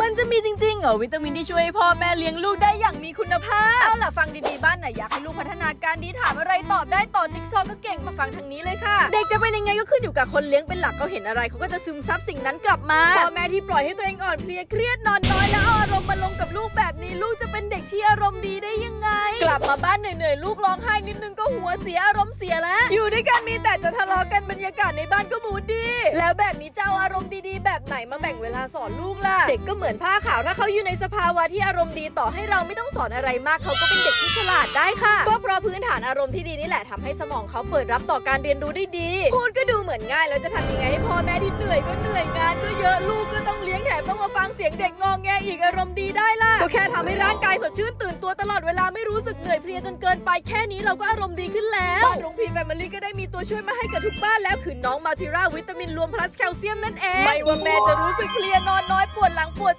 มันจะมีจริงๆเหรอวิตามินที่ช่วยพ่อแม่เลี้ยงลูกได้อย่างมีคุณภาพ เอาล่ะฟังดีๆบ้านไหนอยากให้ลูกพัฒนาการดีถามอะไรตอบได้ต่อจิ๊กซอว์ก็เก่งมาฟังทางนี้เลยค่ะ เด็กจะเป็นยังไงก็ขึ้นอยู่กับคนเลี้ยงเป็นหลักเขาเห็นอะไรเขาก็จะซึมซับสิ่งนั้นกลับมาพ่อแม่ที่ปล่อยให้ตัวเองอ่อนเพลียเครียดนอนน้อยแล้วเอาอารมณ์มาลงกับลูกแบบนี้ ลูกจะเป็นเด็กที่อารมณ์ดีได้ยังไง กลับมาบ้านเหนื่อยๆ ลูกร้องไห้นิดนึงก็หัวเสียอารมณ์เสียแล้ว อยู่ด้วยกันมีแต่จะทะเลาะกันบรรยากาศในบ้านก็มูดดี แล้วแบบนี้จะเอาอารมณ์ดีๆ แบบไหนมาแบ่งเวลาสอนลูกล่ะ เด็กก็เหมือนผ้าขาวถ้าเขาอยู่ในสภาวะที่อารมณ์ดีต่อให้เราไม่ต้องสอนอะไรมากเขาก็เป็นเด็กที่ฉลาดได้ค่ะ ก็เพราะพื้นฐานอารมณ์ที่ดีนี่แหละทำให้สมองเขาเปิดรับต่อการเรียนรู้ได้ดี พูดก็ดูเหมือนง่ายแล้วจะทำยังไงให้พ่อแม่ที่เหนื่อยก็เหนื่อยงานก็เยอะลูกก็ต้องเลี้ยงแถมต้องมาฟังเสียงเด็กงองแงอีกอารมณ์ดีได้ล่ะก็แค่ทำให้ร่างกายสดชื่นตื่น ตลอดเวลาไม่รู้สึกเหนื่อยเพลียจนเกินไปแค่นี้เราก็อารมณ์ดีขึ้นแล้วบ้านรุงพีแฟมิลี่ก็ได้มีตัวช่วยมาให้กับทุกบ้านแล้วคือน้องมาทิราวิตามินรวมพลัสแคลเซียมนั่นเอง ไม่ว่าแม่จะรู้สึกเพลียนอนน้อยปวดหลังปวด